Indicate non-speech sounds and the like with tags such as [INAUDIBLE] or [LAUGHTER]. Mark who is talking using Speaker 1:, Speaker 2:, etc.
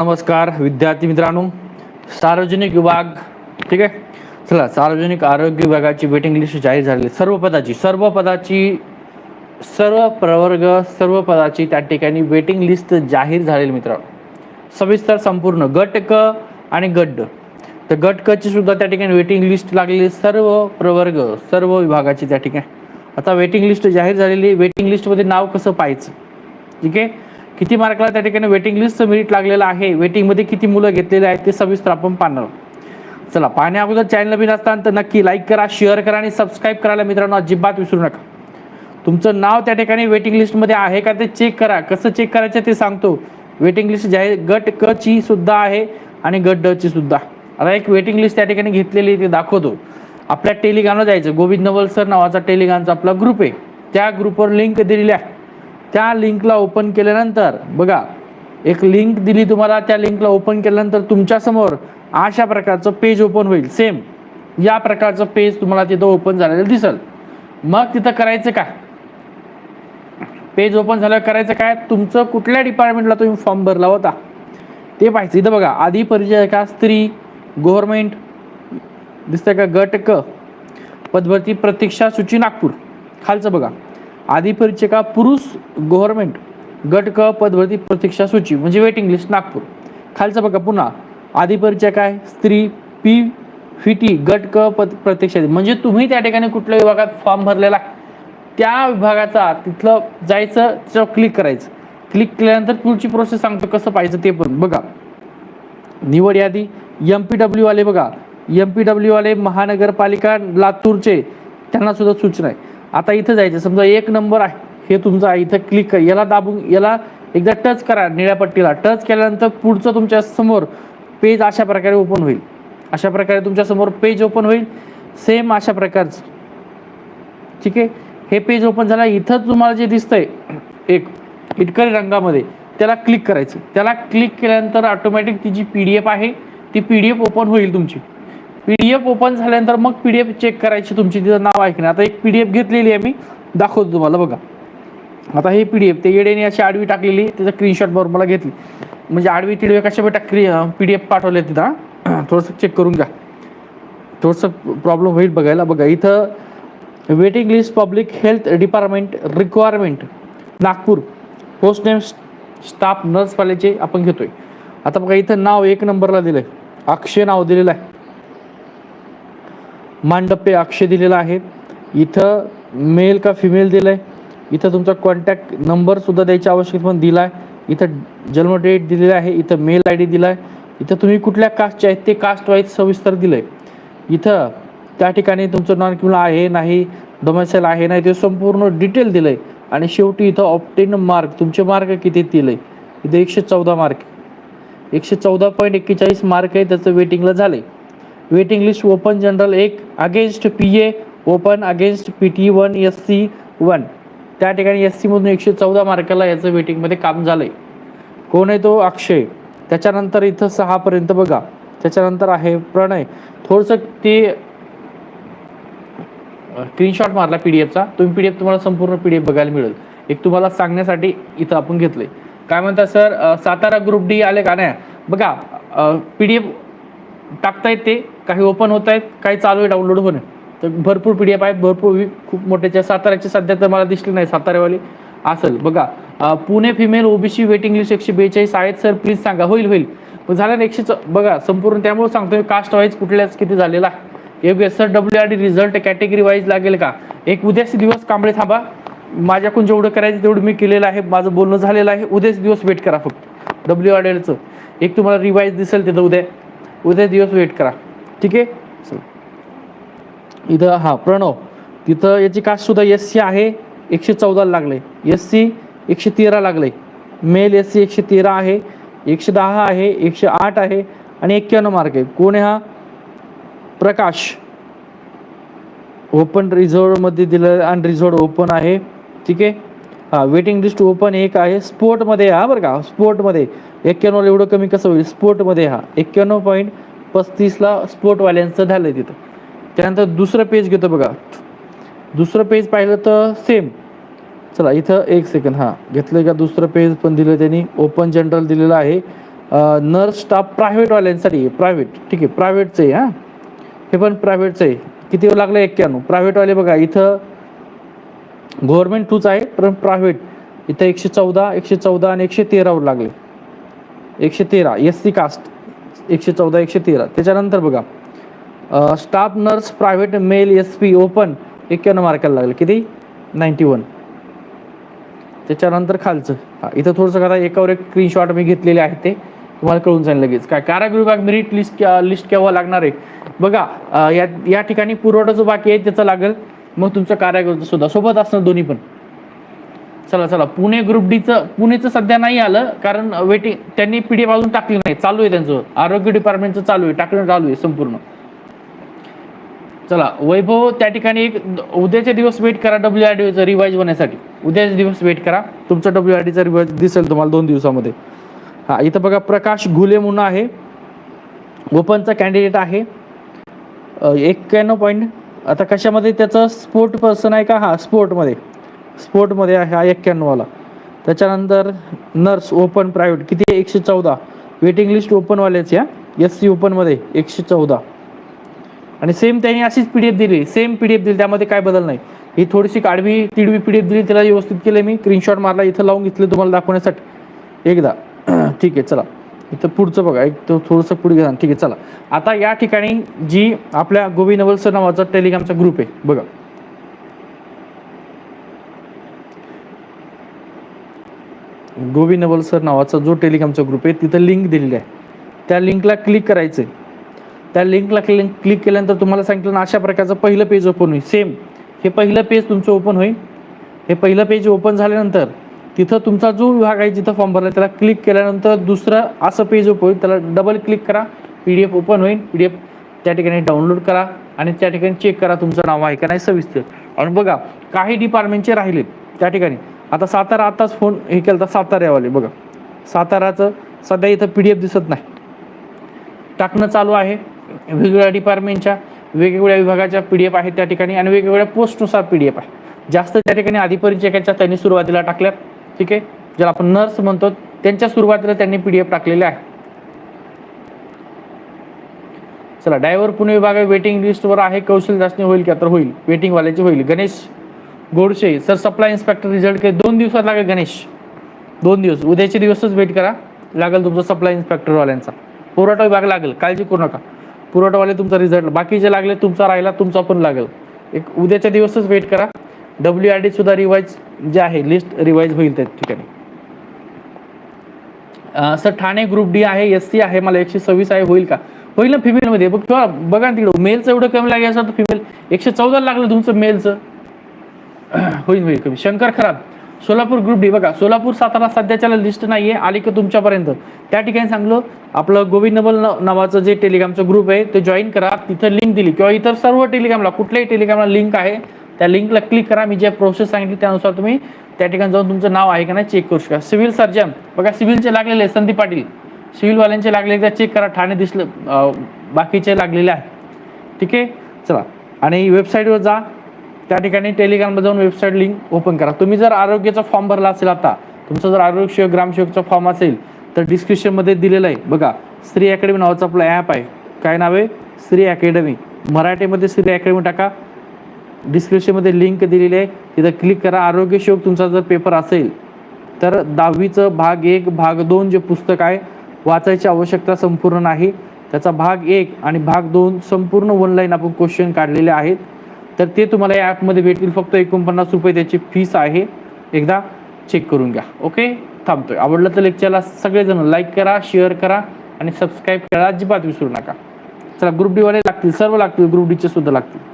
Speaker 1: नमस्कार विद्यार्थी मित्रांनो. सार्वजनिक विभाग ठीक आहे? चला सार्वजनिक आरोग्य विभागाची वेटिंग लिस्ट जाहीर झालेली सर्व पदाची सर्व पदाची सर्व प्रवर्ग सर्व पदाची त्या ठिकाणी वेटिंग लिस्ट जाहीर झालेली मित्रांनो. सविस्तर संपूर्ण गट क आणि गड्ड. तर गट कची सुद्धा त्या ठिकाणी वेटिंग लिस्ट लागलेली सर्व प्रवर्ग सर्व विभागाची त्या ठिकाणी. आता वेटिंग लिस्ट जाहीर झालेली वेटिंग लिस्टमध्ये नाव कसं पाहायचं? ठीक आहे? किती मार्कला त्या ठिकाणी? वेटिंग लिस्टचं मेरिट लागलेलं आहे. वेटिंगमध्ये किती मुलं घेतलेले आहेत ते सविस्तर आपण पाहणार चला पाहण्या अगोदर चॅनल नवीन असताना तर नक्की लाईक करा शेअर करा आणि सबस्क्राईब करायला मित्रांनो अजिबात विसरू नका. तुमचं नाव त्या ठिकाणी वेटिंग लिस्टमध्ये आहे का ते चेक करा. कसं चेक करायचं ते सांगतो. वेटिंग लिस्ट जाहीर गट क ची सुद्धा आहे आणि गट ड ची सुद्धा. आता एक वेटिंग लिस्ट त्या ठिकाणी घेतलेली आहे ते दाखवतो. आपल्या टेलिग्रामला जायचं. गोविंद नवल सर नावाचा टेलिग्रामचा आपला ग्रुप आहे. त्या ग्रुपवर लिंक दिलेली आहे. त्या लिंकला ओपन केल्यानंतर बघा एक लिंक दिली तुम्हाला त्या लिंकला ओपन केल्यानंतर तुमच्यासमोर अशा प्रकारचं पेज ओपन होईल सेम. या प्रकारचं पेज तुम्हाला तिथं ओपन झालेलं दिसल. मग तिथं करायचं काय? पेज ओपन झाल्यावर करायचं काय? तुमचं कुठल्या डिपार्टमेंटला तुम्ही फॉर्म भरला होता? ते पाहायचं. इथं बघा आधी परिचय का? स्त्री गव्हर्मेंट दिसतंय का? गट क. पदभरती प्रतीक्षा सूची नागपूर. खालचं बघा. आधी परिचय का पुरुष गव्हर्मेंट गट क पदभरती प्रतीक्षा सूची म्हणजे वेटिंग लिस्ट नागपूर. खालचा बघा पुन्हा. आधी परिचय काय? स्त्री पी फिटी गट क पद प्रतीक्षा म्हणजे तुम्ही त्या ठिकाणी कुठल्या विभागात फॉर्म भरलेला? त्या विभागाचा तिथलं जायचं त्याच्यावर क्लिक करायचं. क्लिक केल्यानंतर पुढची प्रोसेस सांगतो कसं पाहिजे ते पण. बघा. निवड यादी एम पी डब्ल्यू वाले बघा. एम पी डब्ल्यू वाले महानगरपालिका लातूरचे. त्यांना सुद्धा सूचना आहे. आता इथं जायचं. समजा एक नंबर आहे. हे तुमचं आहे. इथं क्लिक याला दाबून याला एकदा टच करा निळ्या पट्टीला. टच केल्यानंतर पुढचं तुमच्यासमोर पेज अशा प्रकारे ओपन होईल. अशा प्रकारे तुमच्यासमोर पेज ओपन होईल. सेम अशा प्रकारचं. ठीक आहे? हे पेज ओपन झालं. इथं तुम्हाला जे दिसतंय एक इटकरी रंगामध्ये त्याला क्लिक करायचं. त्याला क्लिक केल्यानंतर ऑटोमॅटिक ती जी पी डी एफ आहे ती पी डी एफ ओपन होईल तुमची. पी डी एफ ओपन झाल्यानंतर मग पी डी एफ चेक करायची तुमची तिथं नाव आहे की नाही आता एक पी डी एफ घेतलेली आहे मी. दाखवतो तुम्हाला बघा. आता हे पी डी एफ ते येडेने अशी आडवी टाकलेली त्याचा स्क्रीनशॉट बरोबर मला घेतली. म्हणजे आडवी तिडवी कशा बेटा क्री पी डी एफ पाठवले तिथं हां? [CLEARS THROAT] थोडंसं चेक करून घ्या. थोडंसं प्रॉब्लेम होईल बघायला. बघा इथं waiting list public health department requirement Nagpur. Post name staff नर्सवाल्याचे आपण घेतोय. आता बघा इथं नाव एक नंबरला दिलंय. अक्षय नाव दिलेलं आहे. मांडप्पे अक्षय दिलेला आहे. इथं मेल का फिमेल दिलंय? इथं तुमचा कॉन्टॅक्ट नंबर सुद्धा द्यायची आवश्यकता पण दिला आहे इथं जन्म डेट दिलेला आहे. इथं मेल आय डी दिला आहे इथं तुम्ही कुठल्या कास्टचे आहेत ते कास्ट वाईज सविस्तर दिलंय. इथं त्या ठिकाणी तुमचं नॉन क्रिमिनल आहे नाही डोमेसेल आहे नाही ते संपूर्ण डिटेल दिलंय. आणि शेवटी इथं ऑप्टेन मार्क तुमचे मार्क किती दिले इथं एकशे चौदा मार्क एकशे चौदा पॉईंट एक्केचाळीस मार्क आहे. त्याचं वेटिंगला झालंय. वेटिंग लिस्ट ओपन जनरल एक against P A open against P T one S C one. त्या ठिकाणी एस सीमधून एकशे चौदा मार्काला याचं वेटिंगमध्ये काम झालं आहे कोण आहे तो? अक्षय. त्याच्यानंतर इथं सहापर्यंत बघा. त्याच्यानंतर आहे प्रणय. थोडंसं ते स्क्रीनशॉट मारला पी डी एफचा तुम्ही पी डी एफ तुम्हाला संपूर्ण पी डी एफ बघायला मिळेल. एक तुम्हाला सांगण्यासाठी इथं आपण घेतलंय. काय म्हणता सर? सातारा ग्रुप डी आले का नाही? बघा पी डी एफ टाकतायत ते काही ओपन होत आहेत काही चालू आहे डाउनलोड होणं. तर भरपूर पी डी एफ आहेत भरपूर खूप मोठ्याच्या साताऱ्याचे सध्या तर मला दिसली नाही साताऱ्यावाली. असेल बघा Pune female OBC waiting list एकशे बेचाळीस आहेत सर प्लीज सांगा होईल होईल. झालं ना एकशे बघा संपूर्ण त्यामुळे सांगतो कास्ट वाईज कुठल्याच किती झालेला आहे. एक S W R D result category wise लागेल का? एक उद्याचे दिवस कांबळे थांबा. माझ्याकडून जेवढं करायचं तेवढं मी केलेलं आहे माझं बोलणं झालेलं आहे. उद्याच दिवस वेट करा फक्त डब्ल्यू आर डीचं एक तुम्हाला रिवाईज दिसेल तिथं उद्या. उद्या दिवस वेट करा. ठीक आहे? चला. इथं हां प्रणव. तिथं याची कास्ट सुद्धा एस सी आहे. एकशे चौदाला लागले एस सी एकशे तेरा लागले मेल एस सी एकशे तेरा आहे. एकशे दहा आहे. एकशे आठ आहे. आणि एक्क्याण्णव मार्क आहे. कोण आहे हा? प्रकाश. ओपन रिझॉर्टमध्ये दिलं आणि रिझॉर्ट ओपन आहे. ठीक आहे? हां वेटिंग लिस्ट ओपन एक आहे. स्पोर्टमध्ये हा बरं का. स्पोर्टमध्ये एक्क्याण्णव एवढं कमी कसं होईल? स्पोर्टमध्ये हा. एक्क्याण्णव पॉईंट पस्तीसला स्पोर्टवाल्यांचं झालं आहे तिथं. त्यानंतर दुसरं पेज घेतो बघा. दुसरं पेज पाहिलं तर सेम चला इथं एक सेकंड हां घेतलं का दुसरं पेज पण दिलं त्यांनी? ओपन जनरल दिलेलं आहे. नर्स स्टाफ प्रायव्हेटवाल्यांसाठी प्रायव्हेट ठीक आहे प्रायव्हेटचं आहे हां. हे पण प्रायव्हेटचं आहे. किती लागलं? एक्क्याण्णव. प्रायव्हेटवाले बघा इथं गव्हर्नमेंट टूच आहे पण प्रायव्हेट इथं एकशे चौदा एकशे चौदा आणि एकशे तेरावर लागले. एकशे तेरा एस सी कास्ट एकशे चौदा एकशे तेरा. त्याच्यानंतर बघा staff nurse private male S P open एक्क्याण्णव मार्काला लागले. किती? नाईन्टी वन त्याच्यानंतर खालचं. हा इथं थोडंसं करा एकावर एक स्क्रीनशॉट मी घेतलेले आहेत ते. तुम्हाला कळून जाईल लगेच. काय कारागृह विभाग मेरिट लिस्ट लिस्ट केव्हा लागणार आहे? बघा या या ठिकाणी पुरवठा जो बाकी आहे त्याचं लागेल. मग तुमचं कारागृहाचं सुद्धा सोबत असणं दोन्ही पण. चला चला. पुणे ग्रुप डीचं पुणेचं सध्या नाही आलं कारण वेटिंग त्यांनी पी डी टाकली नाही चालू आहे त्यांचं. आरोग्य डिपार्टमेंटचं चालू आहे. टाकणं चालू आहे संपूर्ण. चला वैभव त्या ठिकाणी एक उद्याचे दिवस वेट करा डब्ल्यू आर डीचं रिवाईज होण्यासाठी. उद्याचे दिवस वेट करा. तुमचं डब्ल्यू आर डीचा रिवाईज दिसेल तुम्हाला दोन दिवसामध्ये. हा इथं बघा प्रकाश घुले म्हणून आहे. ओपनचा कॅन्डिडेट आहे. एक्क्याण्णव पॉईंट आता कशामध्ये त्याचं स्पोर्ट पर्सन आहे का? हा स्पोर्टमध्ये स्पोर्टमध्ये आहे हा एक्क्याण्णववाला. त्याच्यानंतर नर्स ओपन प्रायव्हेट किती एकशे चौदा. वेटिंग लिस्ट ओपनवाल्याची या एस सी ओपनमध्ये एकशे चौदा. आणि सेम त्यांनी अशीच पी डी एफ दिली. सेम पी डी एफ दिली. त्यामध्ये काय बदल नाही. ही थोडीशी काढवी तिडवी पी डी एफ दिली. त्याला व्यवस्थित केलं मी. स्क्रीनशॉट मारला. इथं लावून घेतलं तुम्हाला दाखवण्यासाठी. एकदा. [CLEARS THROAT] ठीक आहे चला. इथं पुढचं बघा एक थोडंसं पुढे घ्या ठीक आहे चला. आता या ठिकाणी जी आपल्या गोवी नवल सर नावाचा टेलिग्रामचा ग्रुप आहे बघा. गोवी नवल सर नावाचा जो टेलिग्रामचा ग्रुप आहे तिथं लिंक दिलेली आहे. त्या लिंकला क्लिक करायचं आहे त्या लिंकला क्लिक क्लिक केल्यानंतर तुम्हाला सांगितलं ना अशा प्रकारचं पहिलं पेज ओपन होईल. सेम हे पहिलं पेज तुमचं ओपन होईल. हे पहिलं पेज ओपन झाल्यानंतर तिथं तुमचा जो विभाग आहे जिथं फॉर्म भरला त्याला क्लिक केल्यानंतर दुसरं असं पेज ओपन होईल. त्याला डबल क्लिक करा पी डी एफ ओपन होईल. पी डी एफ त्या ठिकाणी डाउनलोड करा आणि त्या ठिकाणी चेक करा तुमचं नाव आहे का नाही सविस्तर. आणि बघा काही डिपार्टमेंटचे राहिलेत त्या ठिकाणी. आता सातारा आताच फोन हे केलं तर साताऱ्यावाले. बघा साताराचं सध्या इथं पी डी एफ दिसत नाही. टाकणं चालू आहे. वेगवेगळ्या डिपार्टमेंटच्या वेगवेगळ्या विभागाच्या पी डी एफ आहेत त्या ठिकाणी आणि वेगवेगळ्या पोस्टनुसार पी डी एफ आहे. जास्त त्या ठिकाणी आधीपर्यंत त्यांनी सुरुवातीला टाकल्यात. ठीक आहे? ज्याला आपण नर्स म्हणतो त्यांच्या सुरुवातीला त्यांनी पी डी एफ टाकलेले आहे. चला डायव्हर पुणे विभाग वेटिंग लिस्टवर आहे. कौशल्य चाचणी होईल का तर होईल? वेटिंगवाल्याची होईल. Ganesh Godse sir supply inspector result काही दोन दिवसात लागेल गणेश. दोन दिवस. उद्याचे दिवसच वेट करा. लागेल तुमचा सप्लाय इन्स्पेक्टरवाल्यांचा पुरवठा विभाग लागेल. काळजी करू नका. पुरवठावाले तुमचा रिझल्ट बाकीचे लागले तुमचा राहिला तुमचा पण लागेल. एक उद्याच्या दिवसच वेट करा. डब्ल्यू आर डी सुद्धा रिवाईज जे आहे लिस्ट रिवाईज होईल त्या ठिकाणी. सर ठाणे ग्रुप डी आहे एस सी आहे मला एकशे सव्वीस आहे होईल का? होईल ना फिमेलमध्ये बघ किंवा बघा ना तिकडं मेलचं एवढं कमी लागेल असं तर फिमेल एकशे चौदा लागलं तुमचं मेलचं [CLEARS THROAT] होईल होईल कमी. शंकर खराब सोलापूर ग्रुप डी बघा सोलापूर सातारा सध्याच्याला लिस्ट नाही आहे आली का तुमच्यापर्यंत. त्या ठिकाणी सांगलो आपलं गोविंद नबल नावाचं जे टेलिग्रामचं ग्रुप आहे ते जॉईन करा. तिथं लिंक दिली. किंवा इतर सर्व टेलिग्रामला कुठल्याही टेलिग्रामला लिंक आहे त्या लिंकला क्लिक करा. मी ज्या प्रोसेस सांगितली त्यानुसार तुम्ही त्या ठिकाणी जाऊन तुमचं नाव आहे का नाही चेक करू शकता. Civil surgeon. बघा सिव्हिलचे लागलेले आहे, संदीप पाटील. सिव्हिलवाल्यांचे लागलेले त्या चेक करा. ठाणे दिसलं बाकीचे लागलेले आहे ठीक आहे? चला. आणि वेबसाईटवर जा. त्या ठिकाणी टेलिग्रामला जाऊन वेबसाईट लिंक ओपन करा. तुम्ही जर आरोग्याचा फॉर्म भरला असेल आता तुमचा जर आरोग्य ग्रामसेवकचा फॉर्म असेल तर डिस्क्रिप्शनमध्ये दिलेलं आहे. बघा श्री अकॅडमी नावाचं आपलं ॲप आहे. काय नाव आहे? श्री अकॅडमी मराठीमध्ये श्री अकॅडमी टाका. डिस्क्रिप्शनमध्ये लिंक दिलेली आहे. तिथं क्लिक करा. आरोग्य तुमचा जर पेपर असेल तर दहावीचं भाग एक भाग दोन जे पुस्तक आहे वाचायची आवश्यकता संपूर्ण नाही. त्याचा भाग एक आणि भाग दोन संपूर्ण ऑनलाईन आपण क्वेश्चन काढलेले आहेत. तर ते तुम्हाला या ॲपमध्ये भेटतील. फक्त एकोणपन्नास रुपये त्याची फीस आहे. एकदा चेक करून घ्या. ओके थांबतोय. आवडलं तर लेक्चरला सगळेजण लाईक करा शेअर करा आणि सबस्क्राईब करा. अजिबात विसरू नका. चला ग्रुप डीवाले लागतील. सर्व लागतील. ग्रुप डीचे सुद्धा लागतील.